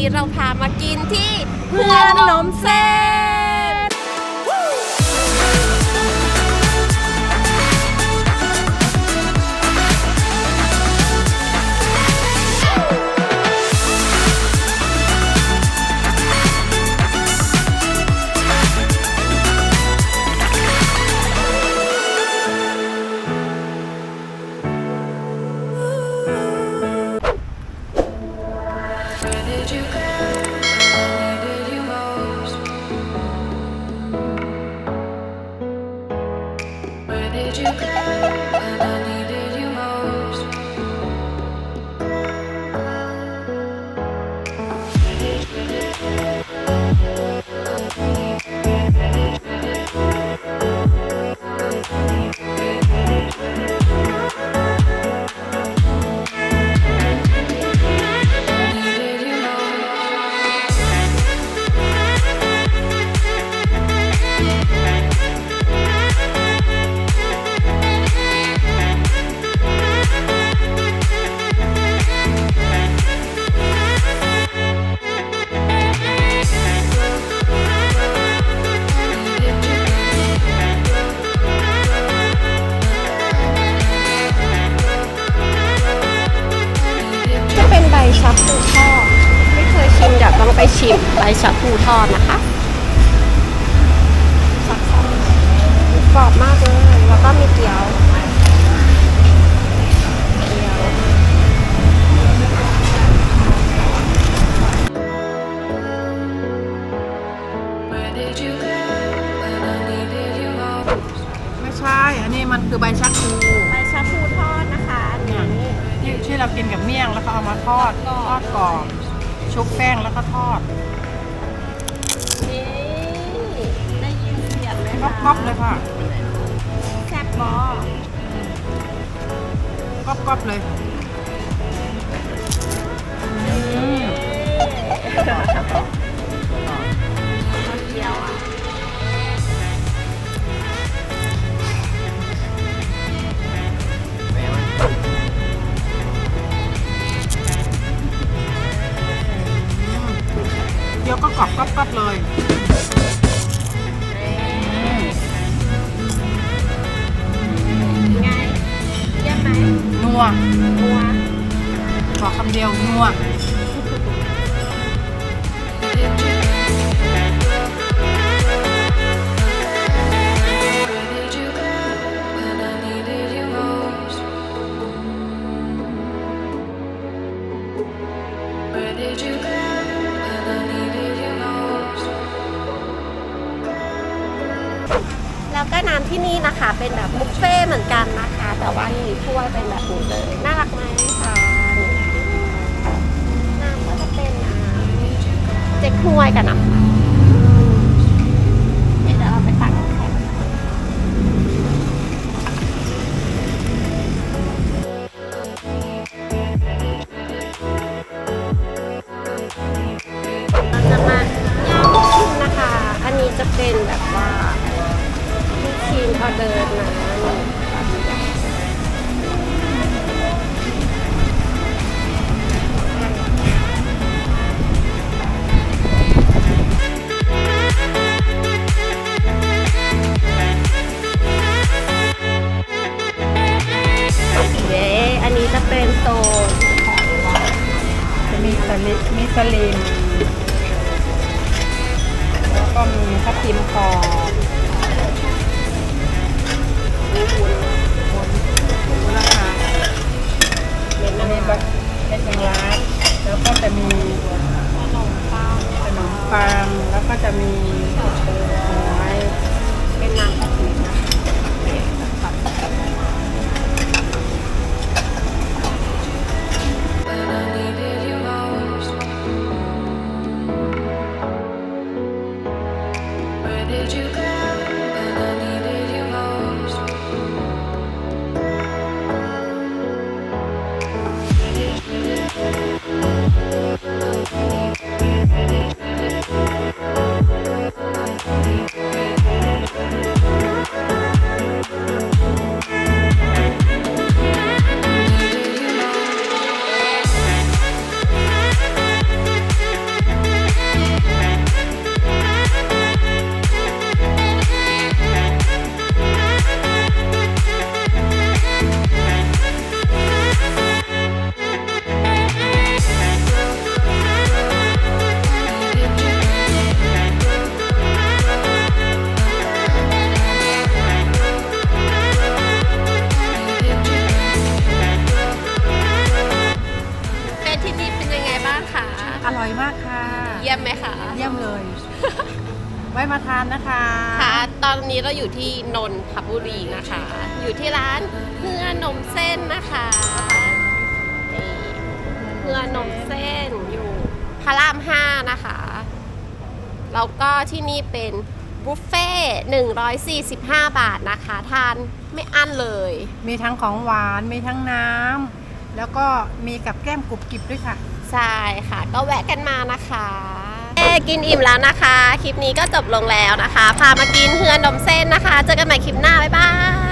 นี้เราพามากินที่เพื่อนนมเส้น you ไปชิมใบชะพูทอดนะคะกรอบมากเลย แล้วก็มีเกี๊ยวเกี๊ยว Where did you go when I needed you most? ไม่ใช่ อันนี้มันคือใบชักพลูใบชะพูทอดนะคะอันนี้ที่ที่เรากินกับเมี่ยงแล้วก็เอามาทอดทอดกรอบ ชุบแป้งแล้วก็ทอดนี่ได้ยินเสียงไหมก๊คะอบๆเลยค่ะแซ่บบอก๊อบๆเลยอืม เดี๋ยวก็กรอบก๊อบๆเลยไงเยี่ยมไหมนัวนัวบอกคำเดียวนัว แล้วก็น้ำที่นี่นะคะ เป็นแบบบุฟเฟ่เหมือนกันนะคะ แต่ว่ามีถ้วยเป็นแบบนี้เลยน่ารักไหมคะน้ำก็จะเป็นน้ำเจ๊กฮวยกันนะเดี๋ยวเราไปตักน้ำแข็งเราจะมาย่างลูกชิ้นนะคะ อันนี้จะเป็นแบบว่า ลูกชิ้นออเดอร์นะนี่เย้อันนี้จะเป็นโซนจะมีสลิมมีสลิม แมาทานนะคะ ค่ะ ตอนนี้เราอยู่ที่นนทบุรีนะคะ อยู่ที่ร้านเพื่อนมเส้นนะคะนี่เพื่อนมเส้นอยู่พระรามห้านะคะ แล้วก็ที่นี่เป็นบุฟเฟ่145 บาทนะคะ ทานไม่อั้นเลย มีทั้งของหวาน มีทั้งน้ำ แล้วก็มีกับแก้มกรุบกริบด้วยค่ะ ใช่ค่ะ ก็แวะกันมานะคะเอ้ กินอิ่มแล้วนะคะ คลิปนี้ก็จบลงแล้วนะคะ พามากินเฮือนนมเส้นนะคะ เจอกันใหม่คลิปหน้า บ๊ายบาย